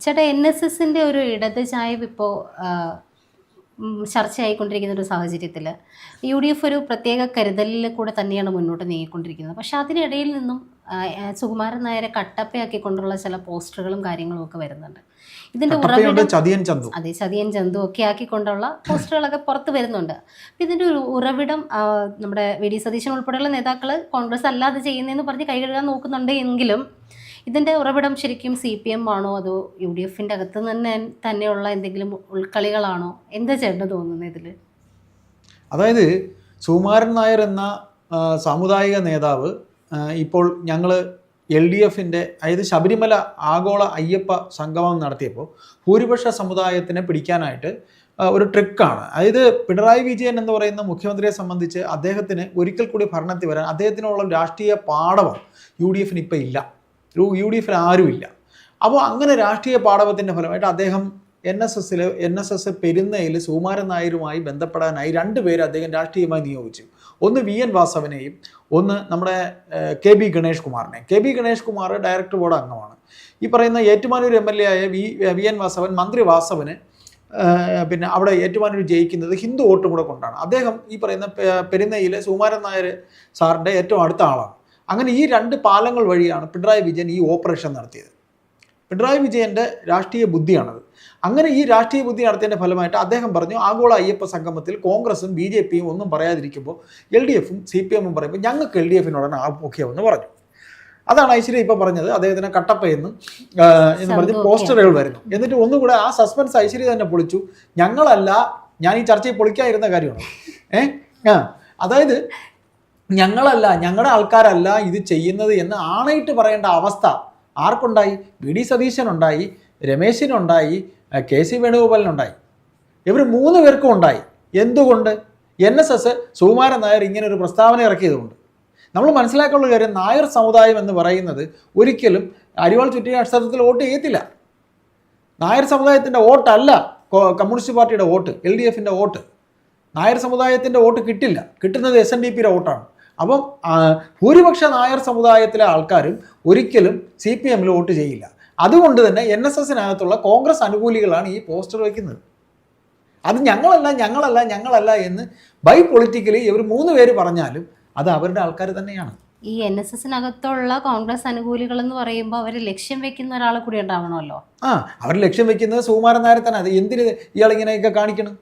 ചേട്ടാ N S എസിന്റെ ഒരു ഇടത് ചായവ് ഇപ്പോൾ ചർച്ചയായിക്കൊണ്ടിരിക്കുന്ന ഒരു സാഹചര്യത്തിൽ യു ഡി എഫ് ഒരു പ്രത്യേക കരുതലിൽ കൂടെ തന്നെയാണ് മുന്നോട്ട് നീങ്ങിക്കൊണ്ടിരിക്കുന്നത്. പക്ഷേ അതിനിടയിൽ നിന്നും സുകുമാരൻ നായരെ കട്ടപ്പയാക്കിക്കൊണ്ടുള്ള ചില പോസ്റ്ററുകളും കാര്യങ്ങളും ഒക്കെ വരുന്നുണ്ട്. ഇതിന്റെ ഉറവിടം അതെ ചതിയൻ ചന്തു ഒക്കെ ആക്കിക്കൊണ്ടുള്ള പോസ്റ്ററുകളൊക്കെ പുറത്ത് വരുന്നുണ്ട്. ഇതിന്റെ ഇതിന്റെ ഒരു ഉറവിടം നമ്മുടെ വി ഡി സതീശൻ ഉൾപ്പെടെയുള്ള നേതാക്കൾ കോൺഗ്രസ് അല്ലാതെ ചെയ്യുന്നതെന്ന് പറഞ്ഞ് കൈകഴുകാൻ നോക്കുന്നുണ്ട് എങ്കിലും ഇതിന്റെ ഉറവിടം ശരിക്കും സി പി എം ആണോ? അതോ യു ഡി എഫിന്റെ അകത്ത് തന്നെ തന്നെയുള്ള എന്തെങ്കിലും ഉൾക്കളികളാണോ? എന്താ ചേട്ടന് തോന്നുന്നത് ഇതിൽ അതായത് സുകുമാരൻ നായർ എന്ന സാമുദായിക നേതാവ് ഇപ്പോൾ ഞങ്ങൾ എൽ ഡി എഫിന്റെ അതായത് ശബരിമല ആഗോള അയ്യപ്പ സംഗമം നടത്തിയപ്പോൾ ഭൂരിപക്ഷ സമുദായത്തിനെ പിടിക്കാനായിട്ട് ഒരു ട്രിക്കാണ്. അതായത് പിണറായി വിജയൻ എന്ന് പറയുന്ന മുഖ്യമന്ത്രിയെ സംബന്ധിച്ച് അദ്ദേഹത്തിന് ഒരിക്കൽ കൂടി ഭരണത്തിൽ വരാൻ അദ്ദേഹത്തിനുള്ള രാഷ്ട്രീയ പാടവം യു ഡി എഫിന് ഇപ്പം ഇല്ല. യു ഡി എഫിൽ ആരുമില്ല. അപ്പോൾ അങ്ങനെ രാഷ്ട്രീയ പാടവത്തിന്റെ ഫലമായിട്ട് അദ്ദേഹം എൻ എസ് എസിൽ എൻ എസ് എസ് പെരുന്നയിൽ സുകുമാരൻ നായരുമായി ബന്ധപ്പെടാനായി രണ്ടുപേരെ അദ്ദേഹം രാഷ്ട്രീയമായി നിയോഗിച്ചു. ഒന്ന് വി എൻ വാസവനെയും ഒന്ന് നമ്മുടെ കെ ബി ഗണേഷ് കുമാറിനെ K B Ganesh Kumar director board അംഗമാണ്. ഈ പറയുന്ന ഏറ്റുമാനൂർ എം എൽ എ ആയ വി വി എൻ വാസവൻ മന്ത്രി വാസവന് പിന്നെ അവിടെ ഏറ്റുമാനൂർ ജയിക്കുന്നത് ഹിന്ദു വോട്ടും കൂടെ കൊണ്ടാണ്. അദ്ദേഹം ഈ പറയുന്ന പെരുന്നയിലെ സുകുമാരൻ നായർ സാറിന്റെ ഏറ്റവും അടുത്ത ആളാണ്. അങ്ങനെ ഈ രണ്ട് പാലങ്ങൾ വഴിയാണ് പിണറായി വിജയൻ ഈ ഓപ്പറേഷൻ നടത്തിയത്. പിണറായി വിജയന്റെ രാഷ്ട്രീയ ബുദ്ധിയാണത്. അങ്ങനെ ഈ രാഷ്ട്രീയ ബുദ്ധി നടത്തിയതിന്റെ ഫലമായിട്ട് അദ്ദേഹം പറഞ്ഞു ആഗോള അയ്യപ്പ സംഗമത്തിൽ കോൺഗ്രസും ബി ജെ പിയും ഒന്നും പറയാതിരിക്കുമ്പോൾ എൽ ഡി എഫും സി പി എമ്മും പറയുമ്പോൾ ഞങ്ങൾക്ക് എൽ ഡി എഫിനോടാണ് ആഭിമുഖ്യമെന്ന് പറഞ്ഞു. അതാണ് ഐശ്വര്യ ഇപ്പോൾ പറഞ്ഞത്. അദ്ദേഹത്തിന് കട്ടപ്പയെന്ന് എന്ന് പറഞ്ഞ് പോസ്റ്ററുകൾ വരുന്നു. എന്നിട്ട് ഒന്നുകൂടെ ആ സസ്പെൻസ് ഐശ്വര്യ തന്നെ പൊളിച്ചു. ഞങ്ങളല്ല ഞാൻ ഈ ചർച്ചയിൽ പൊളിക്കാതിരുന്ന കാര്യമാണ്. ഏ? ആ അതായത് ഞങ്ങളല്ല ഞങ്ങളുടെ ആൾക്കാരല്ല ഇത് ചെയ്യുന്നത് എന്ന് ആണയിട്ട് പറയേണ്ട അവസ്ഥ. ആർക്കുണ്ടായി? വി. ഡി. സതീശനുണ്ടായി രമേശിനുണ്ടായി കെ. സി. വേണുഗോപാലിനുണ്ടായി. ഇവർ മൂന്ന് പേർക്കും ഉണ്ടായി. എന്തുകൊണ്ട്? N S S Sukumaran Nair ഇങ്ങനെ ഒരു പ്രസ്താവന ഇറക്കിയതുകൊണ്ട്. നമ്മൾ മനസ്സിലാക്കാനുള്ള കാര്യം നായർ സമുദായം എന്ന് പറയുന്നത് ഒരിക്കലും അരിവാൾ ചുറ്റിയ അടിസ്ഥാനത്തിൽ വോട്ട് ചെയ്യത്തില്ല. നായർ സമുദായത്തിന്റെ വോട്ടല്ല കമ്മ്യൂണിസ്റ്റ് പാർട്ടിയുടെ വോട്ട് എൽ ഡി എഫിന്റെ വോട്ട്. നായർ സമുദായത്തിന്റെ വോട്ട് കിട്ടില്ല. കിട്ടുന്നത് എസ് എൻ ഡി പിയുടെ വോട്ടാണ്. അപ്പം ഭൂരിപക്ഷ നായർ സമുദായത്തിലെ ആൾക്കാരും ഒരിക്കലും സി പി എമ്മിൽ വോട്ട് ചെയ്യില്ല. അതുകൊണ്ട് തന്നെ എൻ എസ് എസിനകത്തുള്ള കോൺഗ്രസ് അനുകൂലികളാണ് ഈ പോസ്റ്റർ വയ്ക്കുന്നത് അത് ഞങ്ങളല്ല ഞങ്ങളല്ല ഞങ്ങളല്ല എന്ന് ബൈ പൊളിറ്റിക്കലി ഇവർ മൂന്ന് പേര് പറഞ്ഞാലും അത് അവരുടെ ആൾക്കാർ തന്നെയാണ്. ഈ എൻ എസ് എസിനകത്തുള്ള കോൺഗ്രസ് അനുകൂലികൾ എന്ന് പറയുമ്പോൾ അവർ ലക്ഷ്യം വെക്കുന്ന ഒരാളെ കൂടി ഉണ്ടാവണമല്ലോ? ആ അവർ ലക്ഷ്യം വെക്കുന്നത് സുകുമാരൻ നായരെ തന്നെ അത് എന്തിന് ഇയാൾ ഇങ്ങനെയൊക്കെ കാണിക്കണം?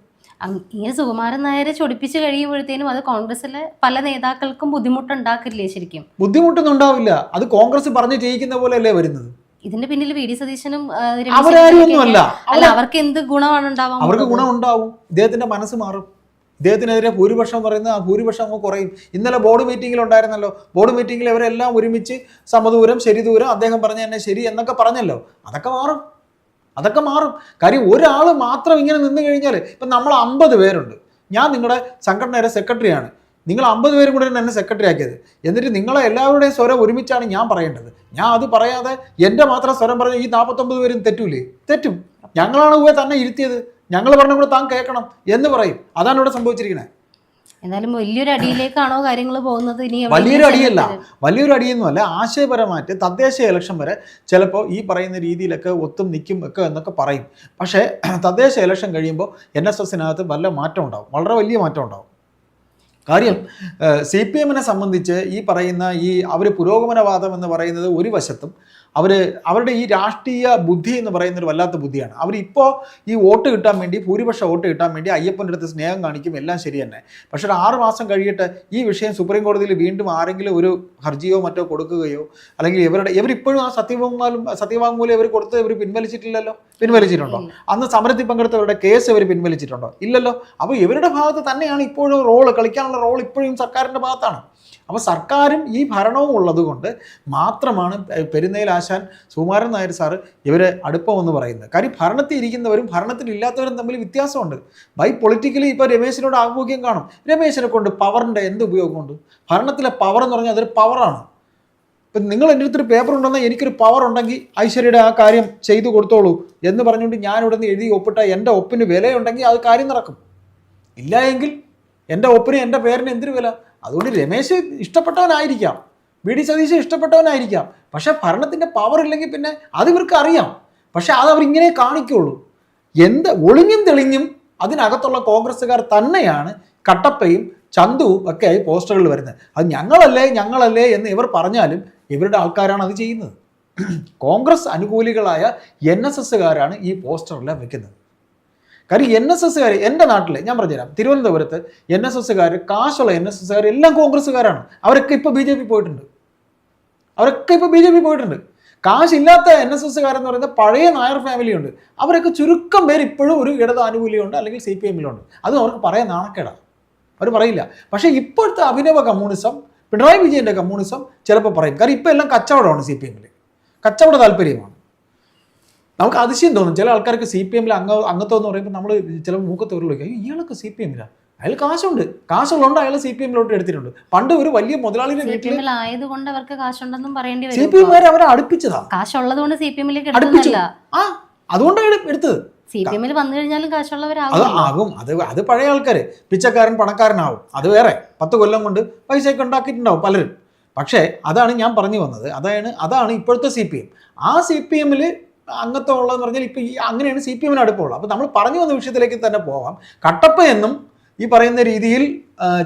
ഇങ്ങനെ സുകുമാരൻ നായരെ ചൊടിപ്പിച്ച് കഴിയുമ്പോഴത്തേനും അത് കോൺഗ്രസിലെ പല നേതാക്കൾക്കും ബുദ്ധിമുട്ടുണ്ടാക്കില്ലേ ശരിക്കും? ബുദ്ധിമുട്ടൊന്നും ഉണ്ടാവില്ല. അത് കോൺഗ്രസ് പറഞ്ഞ് ജയിക്കുന്ന പോലെയല്ലേ വരുന്നത്? ഇതിന്റെ പിന്നിൽ വി. ഡി. സതീശനും അല്ല അവർക്ക് എന്ത് ഗുണമാണ് ഉണ്ടാവാൻ അവർക്ക് ഗുണം ഉണ്ടാവും ഇദ്ദേഹത്തിന്റെ മനസ്സ് മാറും. ഇദ്ദേഹത്തിനെതിരെ ഭൂരിപക്ഷം എന്ന് പറയുന്നത് ആ ഭൂരിപക്ഷം അങ്ങ് കുറയും. ഇന്നലെ ബോർഡ് മീറ്റിംഗിൽ ഉണ്ടായിരുന്നല്ലോ. ബോർഡ് മീറ്റിംഗിൽ ഇവരെല്ലാം ഒരുമിച്ച് സമദൂരം ശരിദൂരം അദ്ദേഹം പറഞ്ഞ തന്നെ ശരി എന്നൊക്കെ പറഞ്ഞല്ലോ. അതൊക്കെ മാറും. അതൊക്കെ മാറും. കാര്യം ഒരാൾ മാത്രം ഇങ്ങനെ നിന്ന് കഴിഞ്ഞാൽ ഇപ്പം നമ്മൾ അമ്പത് പേരുണ്ട്. ഞാൻ നിങ്ങളുടെ സംഘടനയുടെ സെക്രട്ടറിയാണ്. നിങ്ങൾ അമ്പത് പേരും കൂടെ എന്നെ സെക്രട്ടറി ആക്കിയത്. എന്നിട്ട് നിങ്ങളെ എല്ലാവരുടെയും സ്വരം ഒരുമിച്ചാണ് ഞാൻ പറയേണ്ടത്. ഞാൻ അത് പറയാതെ എന്റെ മാത്രം സ്വരം പറഞ്ഞു ഈ നാൽപ്പത്തൊമ്പത് പേരും തെറ്റൂലേ? തെറ്റും. ഞങ്ങളാണ് പോയി തന്നെ ഇരുത്തിയത്. ഞങ്ങൾ പറഞ്ഞ കൂടെ താൻ കേൾക്കണം എന്ന് പറയും. അതാണ് ഇവിടെ സംഭവിച്ചിരിക്കുന്നത് എന്നാലും വലിയൊരു അടിയിലേക്കാണോ കാര്യങ്ങൾ പോകുന്നത് ഇനി വലിയൊരു അടിയല്ല. വലിയൊരു അടിയൊന്നുമല്ല ആശയപരമായിട്ട് തദ്ദേശ ഇലക്ഷൻ വരെ ചിലപ്പോൾ ഈ പറയുന്ന രീതിയിലൊക്കെ ഒത്തും നിൽക്കും ഒക്കെ എന്നൊക്കെ പറയും. പക്ഷേ തദ്ദേശ ഇലക്ഷൻ കഴിയുമ്പോൾ എൻ എസ് എസിനകത്ത് വല്ല മാറ്റം ഉണ്ടാവും. വളരെ വലിയ മാറ്റം ഉണ്ടാവും. കാര്യം സി പി എമ്മിനെ സംബന്ധിച്ച് ഈ പറയുന്ന ഈ അവർ പുരോഗമനവാദം എന്ന് പറയുന്നത് ഒരു വശത്തും അവർ അവരുടെ ഈ രാഷ്ട്രീയ ബുദ്ധി എന്ന് പറയുന്ന ഒരു വല്ലാത്ത ബുദ്ധിയാണ്. അവരിപ്പോൾ ഈ വോട്ട് കിട്ടാൻ വേണ്ടി ഭൂരിപക്ഷ വോട്ട് കിട്ടാൻ വേണ്ടി അയ്യപ്പന്റെ അടുത്ത് സ്നേഹം കാണിക്കും എല്ലാം ശരി തന്നെ. പക്ഷേ ഒരു ആറ് മാസം കഴിയട്ടെ ഈ വിഷയം സുപ്രീം കോടതിയിൽ വീണ്ടും ആരെങ്കിലും ഒരു ഹർജിയോ മറ്റോ കൊടുക്കുകയോ അല്ലെങ്കിൽ ഇവരുടെ ഇവരിപ്പോഴും ആ സത്യവാങ്മൂലം സത്യവാങ്മൂലം ഇവർ കൊടുത്ത് ഇവർ പിൻവലിച്ചിട്ടില്ലല്ലോ? പിൻവലിച്ചിട്ടുണ്ടോ. അന്ന് സമരത്തിൽ പങ്കെടുത്തവരുടെ കേസ് ഇവർ പിൻവലിച്ചിട്ടുണ്ടോ? ഇല്ലല്ലോ. അപ്പോൾ ഇവരുടെ ഭാഗത്ത് തന്നെയാണ് ഇപ്പോഴും റോൾ കളിക്കാനുള്ള റോൾ ഇപ്പോഴും സർക്കാരിന്റെ ഭാഗത്താണ്. അപ്പോൾ സർക്കാരും ഈ ഭരണവും ഉള്ളതുകൊണ്ട് മാത്രമാണ് പെരുന്നയിൽ ആശാൻ സുകുമാരൻ നായർ സാറ് ഇവരെ അടുപ്പമെന്ന് പറയുന്നത്. കാര്യം ഭരണത്തിൽ ഇരിക്കുന്നവരും ഭരണത്തിൽ ഇല്ലാത്തവരും തമ്മിൽ വ്യത്യാസമുണ്ട്. ബൈ പൊളിറ്റിക്കലി ഇപ്പോൾ രമേശിനോട് ആഭിമുഖ്യം കാണും. രമേശിനെ കൊണ്ട് പവറിന്റെ എന്ത് ഉപയോഗമുണ്ട് ഭരണത്തിലെ പവർ എന്ന് പറഞ്ഞാൽ അതൊരു പവറാണ് ഇപ്പം നിങ്ങൾ എന്റെ അടുത്തൊരു പേപ്പർ ഉണ്ടെന്നാൽ എനിക്കൊരു പവർ ഉണ്ടെങ്കിൽ ഐശ്വര്യയുടെ ആ കാര്യം ചെയ്തു കൊടുത്തോളൂ എന്ന് പറഞ്ഞുകൊണ്ട് ഞാൻ ഇവിടെ നിന്ന് എഴുതി ഒപ്പിട്ട എന്റെ ഒപ്പിന് വിലയുണ്ടെങ്കിൽ അത് കാര്യം നടക്കും. ഇല്ല എങ്കിൽ എന്റെ ഒപ്പിന് എന്റെ പേരിന് എന്തിനു വില? അതുകൊണ്ട് രമേശ് ഇഷ്ടപ്പെട്ടവനായിരിക്കാം. വി ഡി സതീശ് ഇഷ്ടപ്പെട്ടവനായിരിക്കാം. പക്ഷേ ഭരണത്തിന്റെ പവർ ഇല്ലെങ്കിൽ പിന്നെ അത് ഇവർക്ക് അറിയാം. പക്ഷെ അത് അവരിങ്ങനെ കാണിക്കുള്ളൂ. എന്ത് ഒളിഞ്ഞും തെളിഞ്ഞും അതിനകത്തുള്ള കോൺഗ്രസ്സുകാർ തന്നെയാണ് കട്ടപ്പയും ചന്തു ഒക്കെ ആയി പോസ്റ്ററുകളിൽ വരുന്നത്. അത് ഞങ്ങളല്ലേ ഞങ്ങളല്ലേ എന്ന് ഇവർ പറഞ്ഞാലും ഇവരുടെ ആൾക്കാരാണ് അത് ചെയ്യുന്നത്. കോൺഗ്രസ് അനുകൂലികളായ എൻ എസ് എസ്സുകാരാണ് ഈ പോസ്റ്ററെല്ലാം വെക്കുന്നത്. കാര്യം എൻ എസ് എസ്സുകാർ എന്റെ നാട്ടിൽ ഞാൻ പറഞ്ഞുതരാം തിരുവനന്തപുരത്ത് എൻ എസ് എസ്സുകാർ കാശുള്ള എൻ എസ് എസ്സുകാർ എല്ലാം കോൺഗ്രസ്സുകാരാണ്. അവരൊക്കെ ഇപ്പോൾ ബി ജെ പി പോയിട്ടുണ്ട്. അവരൊക്കെ ഇപ്പോൾ ബി ജെ പി പോയിട്ടുണ്ട്. കാശില്ലാത്ത എൻ എസ് എസ്സുകാരെന്ന് പറയുന്ന പഴയ നായർ ഫാമിലിയുണ്ട്. അവരൊക്കെ ചുരുക്കം പേര് ഇപ്പോഴും ഒരു ഇടത് ആനുകൂല്യമുണ്ട് അല്ലെങ്കിൽ സി പി എമ്മിലുണ്ട്. അത് അവർക്ക് പറയാൻ നാണക്കേടാണ് അവർ പറയില്ല. പക്ഷേ ഇപ്പോഴത്തെ അഭിനവ കമ്മ്യൂണിസം പിണറായി വിജയന്റെ കമ്മ്യൂണിസം ചിലപ്പോൾ പറയും. കാരണം ഇപ്പോൾ എല്ലാം കച്ചവടമാണ് സി പി എമ്മിൽ കച്ചവട താല്പര്യമാണ്. നമുക്ക് അതിശയം തോന്നും. ചില ആൾക്കാർക്ക് സി പി എമ്മിൽ അംഗ അംഗത്വം എന്ന് പറയുമ്പോൾ നമ്മൾ ചില മൂക്കത്ത് ഉരുളിക്കും അയ്യോ ഇയാളൊക്കെ സി പി എമ്മിലാണ് അയാൾ കാശുണ്ട്. കാശുള്ളതുകൊണ്ട് അയാൾ സി പി എമ്മിലോട്ട് എടുത്തിട്ടുണ്ട്. പണ്ട് ഒരു വലിയ മുതലാളിയുടെ വീട്ടിൽ ആയതുകൊണ്ട് അവർക്ക് കാശുണ്ടെന്നും പറയേണ്ടി വരും സി പി എമ്മുകാരെ അവരെ അടുപ്പിച്ചതാ. കാശുള്ളതുകൊണ്ട് സി പി എമ്മിലേക്ക് അടുപ്പിച്ചു. ആ അതുകൊണ്ടാണ് എടുത്തത്. സി പി എമ്മിൽ വന്നു കഴിഞ്ഞാലും അത് കാശുള്ളവരാകും ആകും. അത് അത് പഴയ ആൾക്കാര്. പിച്ചക്കാരൻ പണക്കാരനാവും. അത് വേറെ. പത്ത് കൊല്ലം കൊണ്ട് പൈസയൊക്കെ ഉണ്ടാക്കിയിട്ടുണ്ടാവും പലരും. പക്ഷേ അതാണ് ഞാൻ പറഞ്ഞു വന്നത്. അതാണ് അതാണ് ഇപ്പോഴത്തെ സി പി എം ആ സി പി എമ്മിൽ അംഗത്വം ഉള്ളതെന്ന് പറഞ്ഞാൽ ഇപ്പോൾ ഈ അങ്ങനെയാണ് സി പി എമ്മിന് അടുപ്പമുള്ളത് അപ്പോൾ നമ്മൾ പറഞ്ഞു വന്ന വിഷയത്തിലേക്ക് തന്നെ പോകാം കട്ടപ്പ എന്നും ഈ പറയുന്ന രീതിയിൽ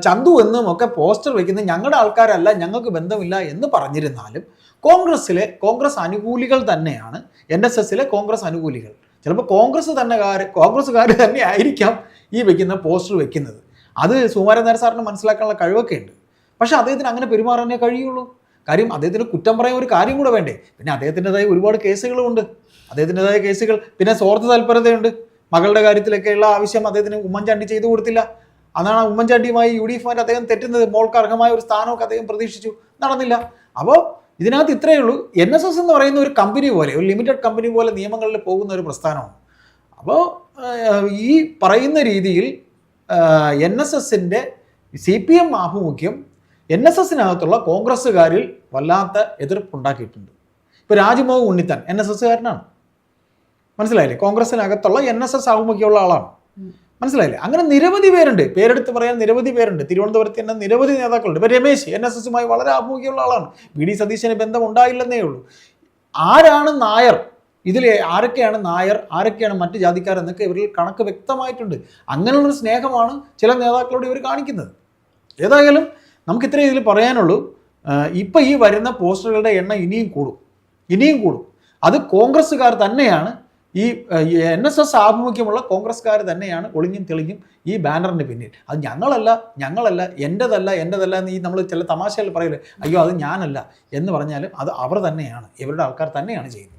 ചന്തു എന്നും ഒക്കെ പോസ്റ്റർ വയ്ക്കുന്ന ഞങ്ങളുടെ ആൾക്കാരല്ല ഞങ്ങൾക്ക് ബന്ധമില്ല എന്ന് പറഞ്ഞിരുന്നാലും കോൺഗ്രസ്സിലെ കോൺഗ്രസ് അനുകൂലികൾ തന്നെയാണ് എൻ എസ് എസിലെ കോൺഗ്രസ് അനുകൂലികൾ. ചിലപ്പോൾ കോൺഗ്രസ് തന്നെ കോൺഗ്രസ്സുകാർ തന്നെ ആയിരിക്കാം ഈ വെക്കുന്ന പോസ്റ്റർ വെക്കുന്നത്. അത് സുകുമാരൻ സാറിന് മനസ്സിലാക്കാനുള്ള കഴിവൊക്കെ ഉണ്ട്. പക്ഷേ അദ്ദേഹത്തിന് അങ്ങനെ പെരുമാറാനേ കഴിയുള്ളൂ. കാര്യം അദ്ദേഹത്തിന് കുറ്റം പറയാൻ ഒരു കാര്യം കൂടെ വേണ്ടേ? പിന്നെ അദ്ദേഹത്തിന്റെതായ ഒരുപാട് കേസുകളുമുണ്ട്. അദ്ദേഹത്തിന്റെതായ കേസുകൾ. പിന്നെ സ്വാർത്ഥ താല്പര്യതയുണ്ട്. മകളുടെ കാര്യത്തിലൊക്കെയുള്ള ആവശ്യം അദ്ദേഹത്തിന് ഉമ്മൻചാണ്ടി ചെയ്തു കൊടുത്തില്ല. അതാണ് ഉമ്മൻചാണ്ടിയുമായി യു ഡി എഫുമായിട്ട് അദ്ദേഹം തെറ്റുന്നത്. മോൾക്ക് അർഹമായ ഒരു സ്ഥാനമൊക്കെ അദ്ദേഹം പ്രതീക്ഷിച്ചു. നടന്നില്ല. അപ്പോൾ ഇതിനകത്ത് ഇത്രയേ ഉള്ളൂ. എൻ എസ് എസ് എന്ന് പറയുന്ന ഒരു കമ്പനി പോലെ ഒരു ലിമിറ്റഡ് കമ്പനി പോലെ നിയമങ്ങളിൽ പോകുന്ന ഒരു പ്രസ്ഥാനമാണ്. അപ്പോൾ ഈ പറയുന്ന രീതിയിൽ എൻ എസ് എസിന്റെ സി പി എം ആഭിമുഖ്യം എൻ എസ് എസിനകത്തുള്ള കോൺഗ്രസ്സുകാരിൽ വല്ലാത്ത എതിർപ്പുണ്ടാക്കിയിട്ടുണ്ട്. ഇപ്പോൾ രാജ്മോഹൻ ഉണ്ണിത്താൻ എൻ എസ് എസ്സുകാരനാണ്. മനസ്സിലായില്ലേ? കോൺഗ്രസിനകത്തുള്ള എൻ എസ് എസ് ആഭിമുഖ്യമുള്ള ആളാണ്. മനസ്സിലായില്ലേ? അങ്ങനെ നിരവധി പേരുണ്ട്. പേരെടുത്ത് പറയാൻ നിരവധി പേരുണ്ട്. തിരുവനന്തപുരത്ത് തന്നെ നിരവധി നേതാക്കളുണ്ട്. ഇപ്പം രമേശ് എൻ എസ് എസുമായി വളരെ ആഭിമുഖ്യമുള്ള ആളാണ്. വി ഡി സതീശന് ബന്ധം ഉണ്ടായില്ലെന്നേ ഉള്ളൂ. ആരാണ് നായർ? ഇതിൽ ആരൊക്കെയാണ് നായർ? ആരൊക്കെയാണ് മറ്റ് ജാതിക്കാർ എന്നൊക്കെ ഇവരിൽ കണക്ക് വ്യക്തമായിട്ടുണ്ട്. അങ്ങനെയുള്ളൊരു സ്നേഹമാണ് ചില നേതാക്കളോട് ഇവർ കാണിക്കുന്നത്. ഏതായാലും നമുക്ക് ഇത്രയും ഇതിൽ പറയാനുള്ളൂ. ഇപ്പം ഈ വരുന്ന പോസ്റ്ററുകളുടെ എണ്ണം ഇനിയും കൂടും. ഇനിയും കൂടും. അത് കോൺഗ്രസ്സുകാർ തന്നെയാണ് ഈ എൻ എസ് എസ് ആഭിമുഖ്യമുള്ള കോൺഗ്രസ്സുകാർ തന്നെയാണ് ഒളിഞ്ഞും തെളിഞ്ഞും ഈ ബാനറിന് പിന്നിൽ. അത് ഞങ്ങളല്ല ഞങ്ങളല്ല എന്റെതല്ല എന്റെതല്ല എന്ന് ഈ നമ്മൾ ചില തമാശകൾ പറയില്ലേ അയ്യോ അത് ഞാനല്ല എന്ന് പറഞ്ഞാലും അത് അവർ തന്നെയാണ് ഇവരുടെ ആൾക്കാർ തന്നെയാണ് ചെയ്യുന്നത്.